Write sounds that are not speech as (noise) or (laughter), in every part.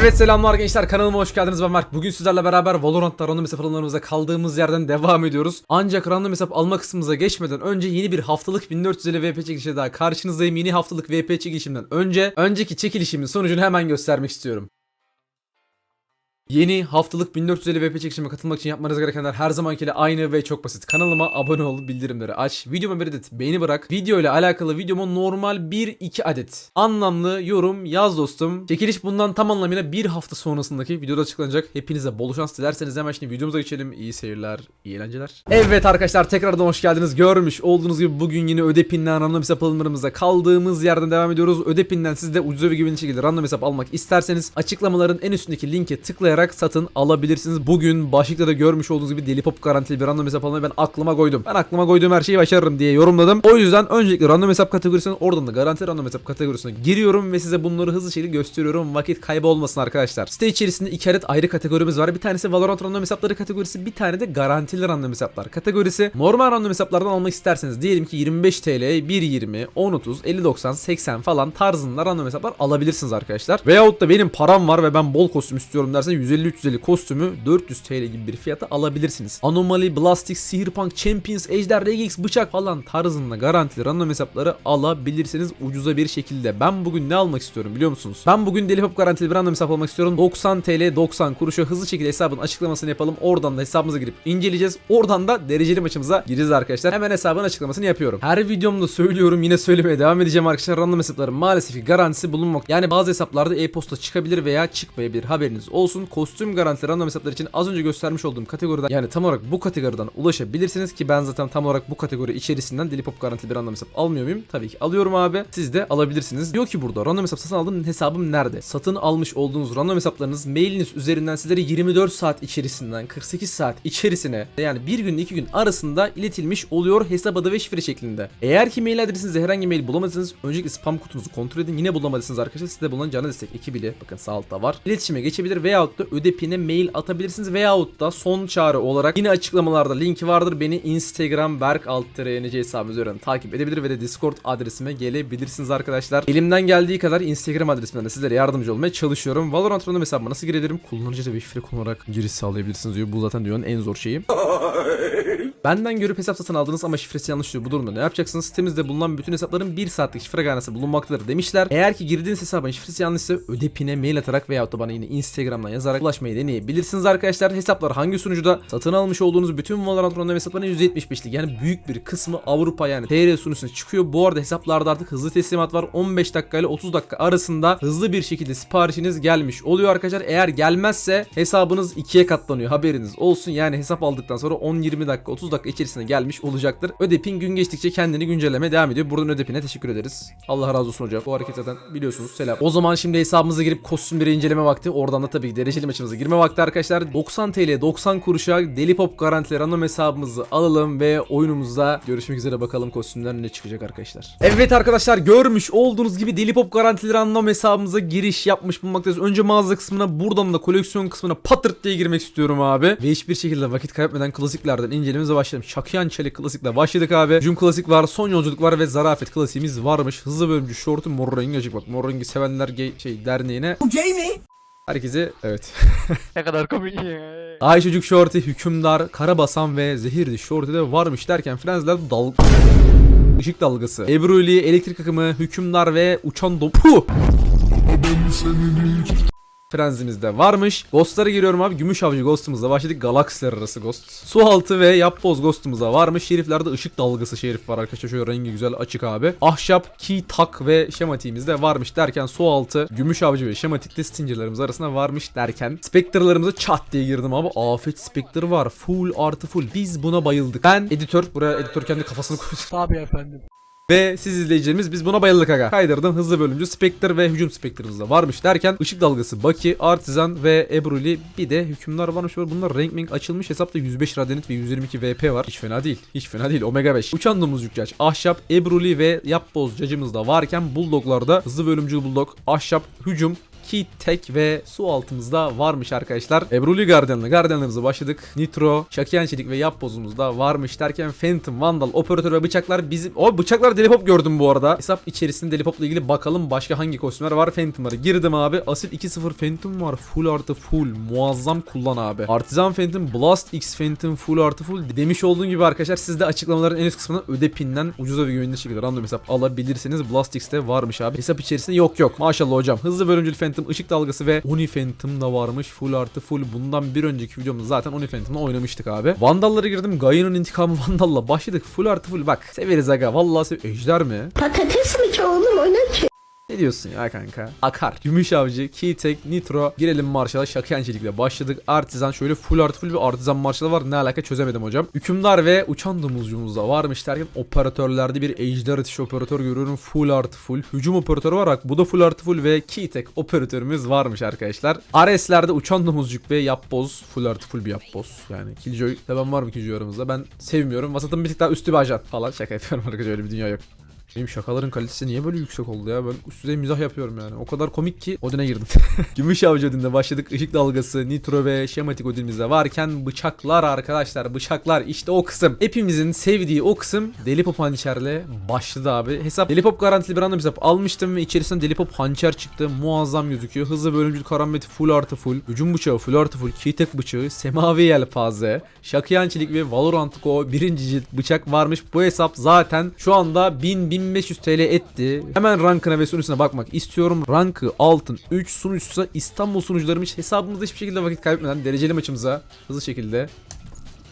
Evet selamlar gençler kanalıma hoş geldiniz ben Mark. Bugün sizlerle beraber Valorant'ta random hesap alımlarımıza kaldığımız yerden devam ediyoruz. Ancak random hesap alma kısmımıza geçmeden önce yeni bir haftalık 1450 VP çekilişi daha karşınızdayım. Yeni haftalık VP çekilişimden önce önceki çekilişimin sonucunu hemen göstermek istiyorum. Yeni haftalık 1450 VP çekişime katılmak için yapmanız gerekenler her zamankiyle aynı ve çok basit. Kanalıma abone ol, bildirimleri aç, videoma bir adet beğeni bırak. Video ile alakalı videoma normal 1-2 adet anlamlı yorum yaz dostum. Çekiliş bundan tam anlamıyla bir hafta sonrasındaki videoda açıklanacak. Hepinize bol şans dilerseniz hemen şimdi videomuza geçelim. İyi seyirler, iyi eğlenceler. Evet arkadaşlar tekrardan hoş geldiniz. Görmüş olduğunuz gibi bugün yine Ödepin'den random hesap alımlarımıza kaldığımız yerden devam ediyoruz. Ödepin'den siz de ucuz ve güvenli şekilde random hesap almak isterseniz açıklamaların en üstündeki linke tıklayarak satın alabilirsiniz. Bugün başlıkta da görmüş olduğunuz gibi Deli Pop garantili bir random hesap almayı ben aklıma koydum. Ben aklıma koyduğum her şeyi başarırım diye yorumladım. O yüzden öncelikle random hesap kategorisine oradan da garanti random hesap kategorisine giriyorum ve size bunları hızlı şekilde gösteriyorum. Vakit kaybı olmasın arkadaşlar. Site içerisinde iki adet ayrı kategorimiz var. Bir tanesi Valorant random hesapları kategorisi, bir tane de garantili random hesaplar kategorisi. Normal random hesaplardan almak isterseniz diyelim ki 25 TL, 1.20, 10.30, 50.90, 80 falan tarzında random hesaplar alabilirsiniz arkadaşlar. Veyahut da benim param var ve ben bol kostüm istiyorum dersen 150-350 kostümü 400 TL gibi bir fiyata alabilirsiniz. Anomaly, Blastic, Sihirpunk, Champions, Ejder, Regix, Bıçak falan tarzında garantili random hesapları alabilirsiniz ucuza bir şekilde. Ben bugün ne almak istiyorum biliyor musunuz? Ben bugün Deli Pop garantili bir random hesap almak istiyorum. 90 TL 90 kuruşa hızlı şekilde hesabın açıklamasını yapalım. Oradan da hesabımıza girip inceleyeceğiz. Oradan da dereceli maçımıza gireceğiz arkadaşlar. Hemen hesabın açıklamasını yapıyorum. Her videomda söylüyorum yine söylemeye devam edeceğim arkadaşlar. Random hesapların maalesef ki garantisi bulunmak. Yani bazı hesaplarda e-posta çıkabilir veya çıkmayabilir. Haberiniz olsun. Kostüm garantili random hesaplar için az önce göstermiş olduğum kategoriden yani tam olarak bu kategoriden ulaşabilirsiniz ki ben zaten tam olarak bu kategori içerisinden Deli Pop garantili bir random hesap almıyor muyum? Tabii ki alıyorum abi. Siz de alabilirsiniz. Diyor ki burada random hesap satın aldım hesabım nerede? Satın almış olduğunuz random hesaplarınız mailiniz üzerinden sizlere 24 saat içerisinden 48 saat içerisine yani bir gün iki gün arasında iletilmiş oluyor hesap adı ve şifre şeklinde. Eğer ki mail adresinizde herhangi mail bulamadıysanız öncelikle spam kutunuzu kontrol edin. Yine bulamadıysanız arkadaşlar sizde bulunan canlı destek ekibiyle bakın sağ altta var. İletişime geçebilir veyahut da ödepine mail atabilirsiniz veyahut da son çare olarak yine açıklamalarda linki vardır. Beni Instagram berk alt hesabı üzerinden takip edebilir ve de Discord adresime gelebilirsiniz arkadaşlar. Elimden geldiği kadar Instagram adresimden de sizlere yardımcı olmaya çalışıyorum. Valorant random hesabıma nasıl girebilirim? Kullanıcı ve şifre kullanarak giriş sağlayabilirsiniz diyor. Bu zaten dünyanın en zor şeyi. Benden görüp hesap satın aldınız ama şifresi yanlış diyor. Bu durumda ne yapacaksınız? Sitemizde bulunan bütün hesapların 1 saatlik şifre garantisi bulunmaktadır demişler. Eğer ki girdiğiniz hesabın şifresi yanlışsa ödepine mail atarak veyahut da bana yine Instagram'dan yazarak ulaşmayı deneyebilirsiniz arkadaşlar. Hesaplar hangi sunucuda satın almış olduğunuz bütün Valorant random hesapların %75'lik yani büyük bir kısmı Avrupa yani TR sunucusuna çıkıyor. Bu arada hesaplarda artık hızlı teslimat var. 15 dakika ile 30 dakika arasında hızlı bir şekilde siparişiniz gelmiş oluyor arkadaşlar. Eğer gelmezse hesabınız ikiye katlanıyor. Haberiniz olsun. Yani hesap aldıktan sonra 10-20 dakika 30 dakika içerisinde gelmiş olacaktır. Ödepin gün geçtikçe kendini güncellemeye devam ediyor. Buradan Ödepin'e teşekkür ederiz. Allah razı olsun hocam. Bu hareket zaten biliyorsunuz. Selam. O zaman şimdi hesabımıza girip kostümleri inceleme vakti. Oradan da tabii ki dereceli maçımıza girme vakti arkadaşlar. 90 TL 90 kuruşa Deli Pop garantili random hesabımızı alalım ve oyunumuzda görüşmek üzere bakalım kostümler ne çıkacak arkadaşlar. Evet arkadaşlar görmüş olduğunuz gibi Deli Pop garantili random hesabımıza giriş yapmış bulunmaktayız. Önce mağaza kısmına buradan da koleksiyon kısmına patırt diye girmek istiyorum abi. Ve hiçbir şekilde vakit kaybetmeden klasiklerden incelememize başlayalım. Şakyan Çelik klasikle başladık abi. Jum klasik var, son yolculuk var ve zarafet klasiğimiz varmış. Hızlı bölümcü şortu mor rengi açık bak. Mor rengi sevenler gay şey derneğine. Bu gay mi? Herkese evet. (laughs) Ne kadar komik ya. Ay çocuk şortu, hükümdar, karabasan ve zehirli şortu da varmış derken Frenzler dal... Işık dalgası. Ebruli, elektrik akımı, hükümdar ve uçan dopu. Frenzimiz de varmış. Ghost'lara giriyorum abi. Gümüş avcı Ghost'umuzla başladık. Galaksiler arası Ghost. Su altı ve yapboz Ghost'umuzda varmış. Şeriflerde ışık dalgası şerif var arkadaşlar. Şöyle rengi güzel açık abi. Ahşap, ki tak ve şematiğimiz de varmış derken su altı, gümüş avcı ve şematikte stingerlarımız arasında varmış derken Spectre'larımıza çat diye girdim abi. Afet Spectre var. Full artı full. Biz buna bayıldık. Ben editör. Buraya editör kendi kafasını koysun. Tabii efendim. Ve siz izleyicilerimiz biz buna bayıldık aga. Kaydırdım hızlı bölümcü Spectre ve hücum Spectre'ımız da varmış derken ışık dalgası Baki, Artisan ve Ebruli bir de hükümdar varmış. Bunlar renk renk açılmış hesapta 105 Radyanit ve 122 VP var. Hiç fena değil. Hiç fena değil. Omega 5. Uçan domuz Ahşap, Ebruli ve Yapboz cacımız da varken Bulldog'larda hızlı bölümcü Bulldog, Ahşap, hücum, Key Tech ve su altımızda varmış arkadaşlar. Ebruli Guardian'la Guardian'larımıza başladık. Nitro, Şakiyen Çelik ve Yap bozumuzda varmış derken Phantom, Vandal, Operatör ve bıçaklar bizim... O bıçaklar Delipop gördüm bu arada. Hesap içerisinde Delipop'la ilgili bakalım başka hangi kostümler var. Phantom'ları girdim abi. Asil 2-0 Phantom var. Full artı full. Muazzam kullan abi. Artisan Phantom, Blast X Phantom full artı full. Demiş olduğum gibi arkadaşlar siz de açıklamaların en üst kısmına öde pinden ucuza ve güvenilir şekilde random hesap alabilirsiniz. Blast X'te varmış abi. Hesap içerisinde yok yok. Maşallah hocam. Hızlı bölümcül Phantom, ışık dalgası ve Oni Phantom da varmış. Full artı full. Bundan bir önceki videomuzda zaten Oni Phantom'la oynamıştık abi. Vandallara girdim. Gaia'nın intikamı (laughs) Vandal'la başladık. Full artı full. Bak severiz aga. Vallahi sev Ejder mi? Patates mi ki oğlum o ne ki? Ne diyorsun ya kanka? Akar. Gümüş avcı, Keytek, Nitro. Girelim Marshall'a şakayancılıkla başladık. Artizan şöyle full artı full bir artizan Marshall var. Ne alaka çözemedim hocam. Hükümdar ve uçan domuzcuğumuz da varmış derken operatörlerde bir ejder ateşi operatör görüyorum. Full artı full. Hücum operatörü var. Bu da full artı full ve Keytek operatörümüz varmış arkadaşlar. Ares'lerde uçan domuzcuk ve yapboz. Full artı full bir yapboz. Yani Killjoy seven var mı Killjoy aramızda? Ben sevmiyorum. Vasatın bir tık daha üstü bir ajan falan. Şaka yapıyorum arkadaşlar öyle bir dünya yok. Benim şakaların kalitesi niye böyle yüksek oldu ya? Ben üst düzey mizah yapıyorum yani. O kadar komik ki Odin'e girdim. (laughs) Gümüş Avcı Odin'de başladık. Işık dalgası, nitro ve şematik Odin'imizde varken bıçaklar arkadaşlar. Bıçaklar işte o kısım. Hepimizin sevdiği o kısım Deli Pop hançerle başladı abi. Hesap Deli Pop garantili bir random hesap almıştım ve içerisinden Deli Pop hançer çıktı. Muazzam gözüküyor. Hızlı bölümcül karambeti full artı full. Hücum bıçağı full artı full. Keytek bıçağı, semavi yelpaze, Şakiyan çelik ve Valorant Go birinci cilt bıçak varmış. Bu hesap zaten şu anda 1000-1500 TL etti. Hemen rankına ve sunucusuna bakmak istiyorum. Rankı altın 3 sunucusu İstanbul sunucularıymış. Hesabımızda hiçbir şekilde vakit kaybetmeden dereceli maçımıza hızlı şekilde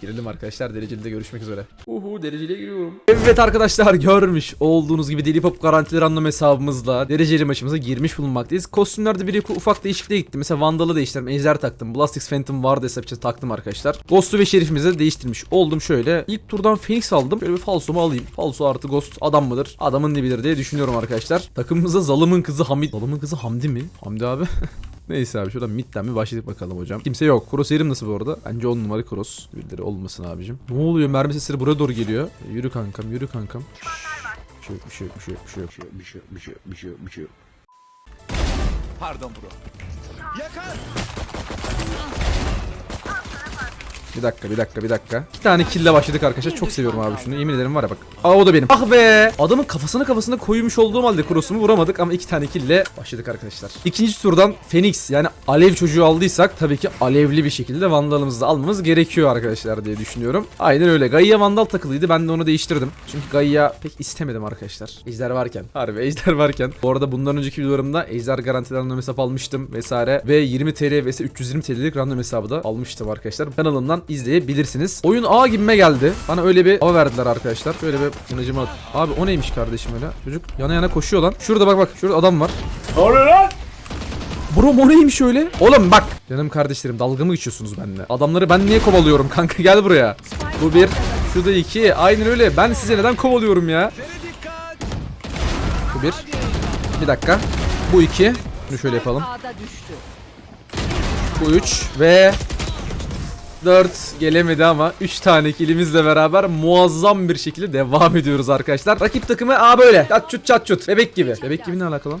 Girelim arkadaşlar dereceli görüşmek üzere. Uhu dereceliye giriyorum. Evet arkadaşlar görmüş olduğunuz gibi Deli Pop garantili random hesabımızla dereceli maçımıza girmiş bulunmaktayız. Kostümlerde bir ufak değişikliğe gittim. Mesela Vandal'ı değiştirdim. Ejder taktım. Blastix Phantom vardı hesap için taktım arkadaşlar. Ghost'u ve Şerif'imizi de değiştirmiş oldum şöyle. İlk turdan Phoenix aldım. Şöyle bir falsomu alayım. Falso artı Ghost adam mıdır? Adamın dibidir diye düşünüyorum arkadaşlar. Takımımıza Zalım'ın kızı Hamid. Zalım'ın kızı Hamdi mi? Hamdi abi. (laughs) Neyse abi şuradan midden bir başladık bakalım hocam. Kimse yok. Crosshair'im nasıl bu arada? Bence 10 numara cross. Birileri olmasın abicim. Ne oluyor? Mermi sesleri buraya doğru geliyor. Yürü kankam, yürü kankam. Bir şey yok, bir şey yok, bir şey yok, bir şey yok. bir şey bir şey bir şey bir şey Pardon bro. Bir dakika, bir dakika, bir dakika. İki tane kill'le başladık arkadaşlar. Çok seviyorum abi şunu. Yemin ederim var ya bak. Aa o da benim. Ah be! Adamın kafasını kafasına koymuş olduğum halde cross'umu vuramadık ama iki tane kill'le başladık arkadaşlar. İkinci turdan Phoenix yani alev çocuğu aldıysak tabii ki alevli bir şekilde Vandal'ımızı da almamız gerekiyor arkadaşlar diye düşünüyorum. Aynen öyle. Gaia Vandal takılıydı. Ben de onu değiştirdim. Çünkü Gaia pek istemedim arkadaşlar. Ejder varken. Harbi ejder varken. Bu arada bundan önceki videolarımda ejder garantili random hesap almıştım vesaire. Ve 20 TL vs 320 TL'lik random hesabı da almıştım arkadaşlar. Kanalımdan izleyebilirsiniz. Oyun A gibime geldi. Bana öyle bir hava verdiler arkadaşlar. Böyle bir kınıcıma... Abi o neymiş kardeşim öyle? Çocuk yana yana koşuyor lan. Şurada bak bak. Şurada adam var. Ne oluyor lan? Bro o neymiş öyle? Oğlum bak. Canım kardeşlerim dalga mı geçiyorsunuz benimle? Adamları ben niye kovalıyorum kanka (laughs) gel buraya. Bu bir. Şu da iki. Aynen öyle. Ben size neden kovalıyorum ya? Bu bir. Bir dakika. Bu iki. Bunu şöyle yapalım. Bu 3 ve 4 gelemedi ama 3 tane kilimizle beraber muazzam bir şekilde devam ediyoruz arkadaşlar. Rakip takımı a böyle. Çat çut çat çut. Bebek gibi. Bebek gibi ne alakalı lan?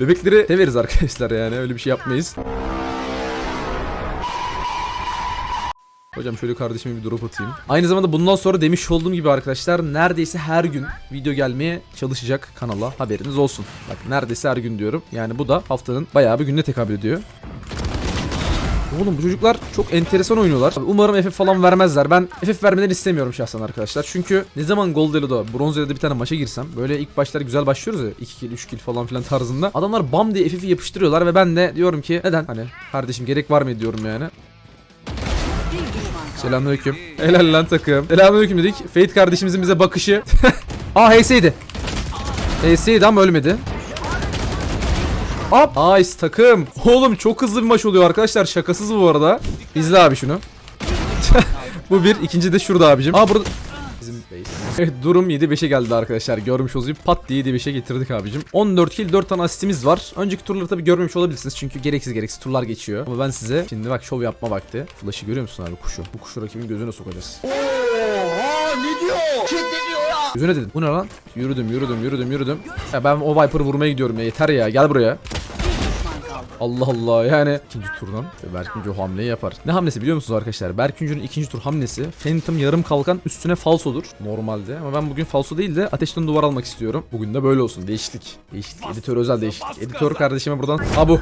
Bebekleri severiz arkadaşlar yani öyle bir şey yapmayız. Hocam şöyle kardeşime bir drop atayım. Aynı zamanda bundan sonra demiş olduğum gibi arkadaşlar neredeyse her gün video gelmeye çalışacak kanala haberiniz olsun. Bak neredeyse her gün diyorum. Yani bu da haftanın bayağı bir günde tekabül ediyor. Oğlum bu çocuklar çok enteresan oynuyorlar. Abi Umarım FF falan vermezler. Ben FF vermeden istemiyorum şahsen arkadaşlar. Çünkü ne zaman Gold Elo'da, Bronz Elo'da bir tane maça girsem böyle ilk başlar güzel başlıyoruz ya 2 kill, 3 kill falan filan tarzında. Adamlar bam diye FF'i yapıştırıyorlar ve ben de diyorum ki neden? Hani kardeşim gerek var mı diyorum yani. Selamünaleyküm. Helal lan takım. Selamünaleyküm dedik. Fate kardeşimizin bize bakışı. (laughs) Aa HS'ydi. HS'ydi ama ölmedi. Hop. Nice takım. Oğlum çok hızlı bir maç oluyor arkadaşlar. Şakasız bu arada. İzle abi şunu. (laughs) bu bir. ikinci de şurada abicim. Aa burada... Bizim base. Evet durum 7-5'e geldi arkadaşlar. Görmüş olduğunuz gibi pat diye 7-5'e getirdik abicim. 14 kill 4 tane asistimiz var. Önceki turları tabii görmemiş olabilirsiniz. Çünkü gereksiz gereksiz turlar geçiyor. Ama ben size şimdi bak şov yapma vakti. Flash'ı görüyor musun abi kuşu? Bu kuşu rakibin gözüne sokacağız. Oha ne diyor? Kim ne diyor ya? Yüzüne dedim. Bu ne lan? Yürüdüm yürüdüm yürüdüm yürüdüm. Ya ben o Viper'ı vurmaya gidiyorum ya. Yeter ya. Gel buraya. Allah Allah yani ikinci turdan Berkuncu o hamleyi yapar. Ne hamlesi biliyor musunuz arkadaşlar? Berkuncu'nun ikinci tur hamlesi Phantom yarım kalkan üstüne falsodur normalde ama ben bugün falso değil de ateşten duvar almak istiyorum. Bugün de böyle olsun. Değişiklik. Değişiklik. Editör özel değişiklik. Editör kardeşime buradan. Ha bu.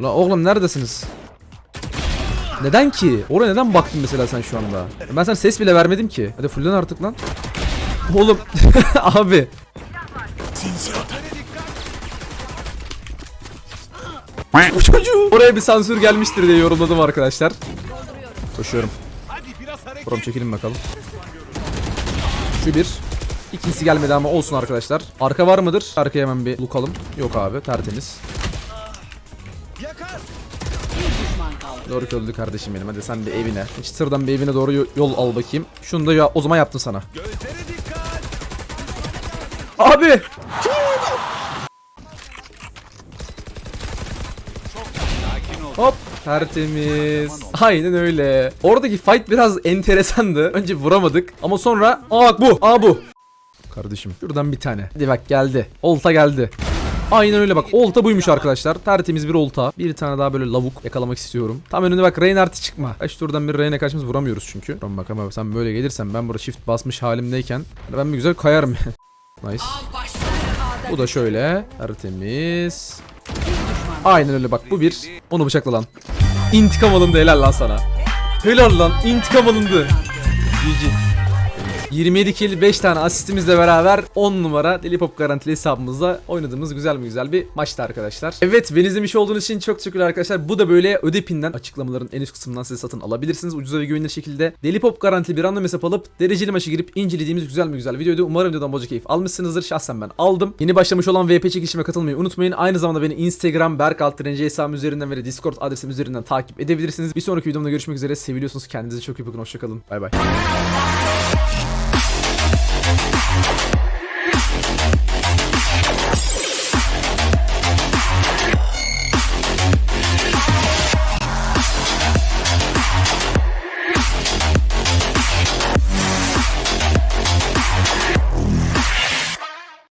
Ulan oğlum neredesiniz? Neden ki? Oraya neden baktın mesela sen şu anda? Ben sana ses bile vermedim ki. Hadi fullen artık lan. Oğlum (laughs) abi. Bu çocuğu. Oraya bir sansür gelmiştir diye yorumladım arkadaşlar. Koşuyorum. Buram çekelim bakalım. Şu bir. İkincisi gelmedi ama olsun arkadaşlar. Arka var mıdır? Arkaya hemen bir lookalım. Yok abi tertemiz. Bir düşman kaldı. Doğru öldü kardeşim benim. Hadi sen bir evine. Hiç sırdan bir evine doğru yo- yol al bakayım. Şunu da ya o zaman yaptım sana. Abi! Hop tertemiz. Aynen öyle. Oradaki fight biraz enteresandı. (laughs) Önce vuramadık ama sonra aa bak bu. Aa bu. Kardeşim şuradan bir tane. Hadi bak geldi. Olta geldi. Aynen öyle bak. Olta buymuş arkadaşlar. Tertemiz bir olta. Bir tane daha böyle lavuk yakalamak istiyorum. Tam önünde bak Reinhardt'ı çıkma. Kaç turdan bir Rein'e kaçmamız vuramıyoruz çünkü. Tamam bak ama sen böyle gelirsen ben burada shift basmış halimdeyken ben bir güzel kayarım. (laughs) nice. Bu da şöyle. Tertemiz. Aynen öyle bak bu bir. Onu bıçakla lan. İntikam alındı helal lan sana. Helal lan intikam alındı. GG. 27 kill 5 tane asistimizle beraber 10 numara Deli Pop garantili hesabımızda oynadığımız güzel mi güzel bir maçtı arkadaşlar. Evet beni izlemiş olduğunuz için çok teşekkürler arkadaşlar. Bu da böyle ödepinden açıklamaların en üst kısmından size satın alabilirsiniz. Ucuza ve güvenilir şekilde Deli Pop garantili bir random hesap alıp dereceli maçı girip incelediğimiz güzel mi güzel videoydu. Umarım videodan bolca keyif almışsınızdır. Şahsen ben aldım. Yeni başlamış olan VP çekilişime katılmayı unutmayın. Aynı zamanda beni Instagram Berk Altrenci hesabım üzerinden ve Discord adresim üzerinden takip edebilirsiniz. Bir sonraki videomda görüşmek üzere. Seviliyorsunuz. Kendinize çok iyi bakın. Hoşçakalın. Bay bay. you